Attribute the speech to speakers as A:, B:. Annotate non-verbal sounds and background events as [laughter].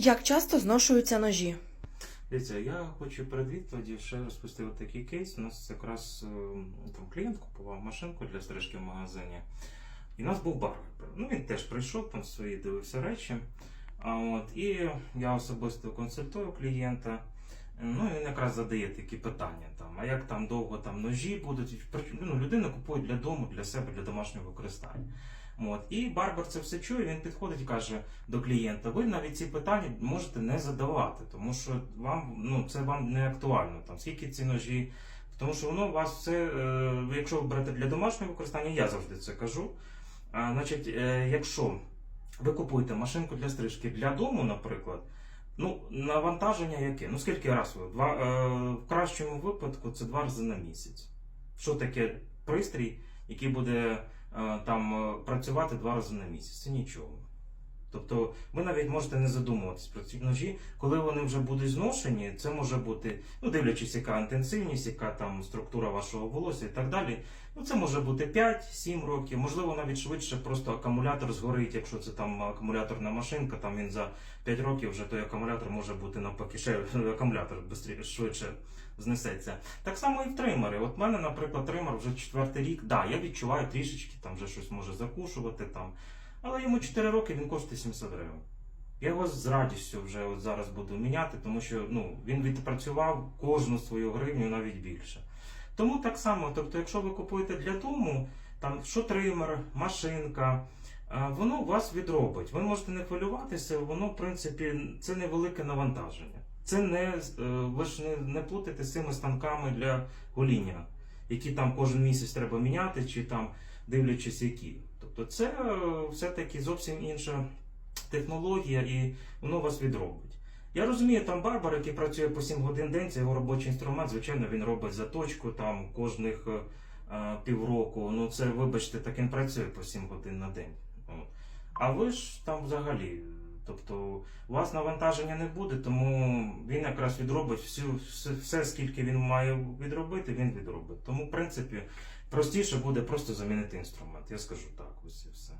A: Як часто зношуються ножі?
B: Дивіться, я хочу перед відповіді ще розпустити такий кейс. У нас якраз е, там клієнт купував машинку для стрижки в магазині. І у нас був барбер. Ну він теж прийшов, там свої дивився речі. А от, і я особисто консультую клієнта. Ну, і він якраз задає такі питання: там, а як там довго там ножі будуть? Ну, людина купує для дому, для себе, для домашнього використання. От. І барбер це все чує, він підходить і каже до клієнта: ви навіть ці питання можете не задавати, тому що вам ну, це вам не актуально. Там, скільки ці ножі. Тому що воно у вас все, е, якщо ви берете для домашнього використання, я завжди це кажу. А, значить, е, якщо ви купуєте машинку для стрижки для дому, наприклад, ну, навантаження яке? Ну, скільки раз ви? Два, е, в кращому випадку це два рази на місяць. Що таке пристрій, який буде е, там е, працювати два рази на місяць? Це нічого. Тобто ви навіть можете не задумуватись про ці ножі, коли вони вже будуть зношені, це може бути, ну дивлячись, яка інтенсивність, яка там структура вашого волосся і так далі. Ну це може бути 5-7 років, можливо, навіть швидше просто акумулятор згорить, якщо це там акумуляторна машинка, там він за 5 років вже той акумулятор може бути навпаки, ще [laughs] акумулятор швидше знесеться. Так само і в тримери. От в мене, наприклад, тример вже четвертий рік. Да, я відчуваю трішечки, там вже щось може закушувати там. Але йому 4 роки він коштує 700 гривень. Я його з радістю вже от зараз буду міняти, тому що ну, він відпрацював кожну свою гривню навіть більше. Тому так само, тобто, якщо ви купуєте для дому, там що тример, машинка, воно вас відробить. Ви можете не хвилюватися, воно, в принципі, це невелике навантаження. Це не е, ви ж не, не плутайте з цими станками для гоління, які там кожен місяць треба міняти, чи там дивлячись які. Тобто це е, все-таки зовсім інша технологія, і воно вас відробить. Я розумію, там барбар, який працює по 7 годин день, це його робочий інструмент. Звичайно, він робить заточку там кожних е, е, півроку. Ну це, вибачте, так працює по 7 годин на день. А ви ж там взагалі. Тобто у вас навантаження не буде, тому він якраз відробить всю, все, все, скільки він має відробити, він відробить. Тому, в принципі, простіше буде просто замінити інструмент. Я скажу так, ось і все.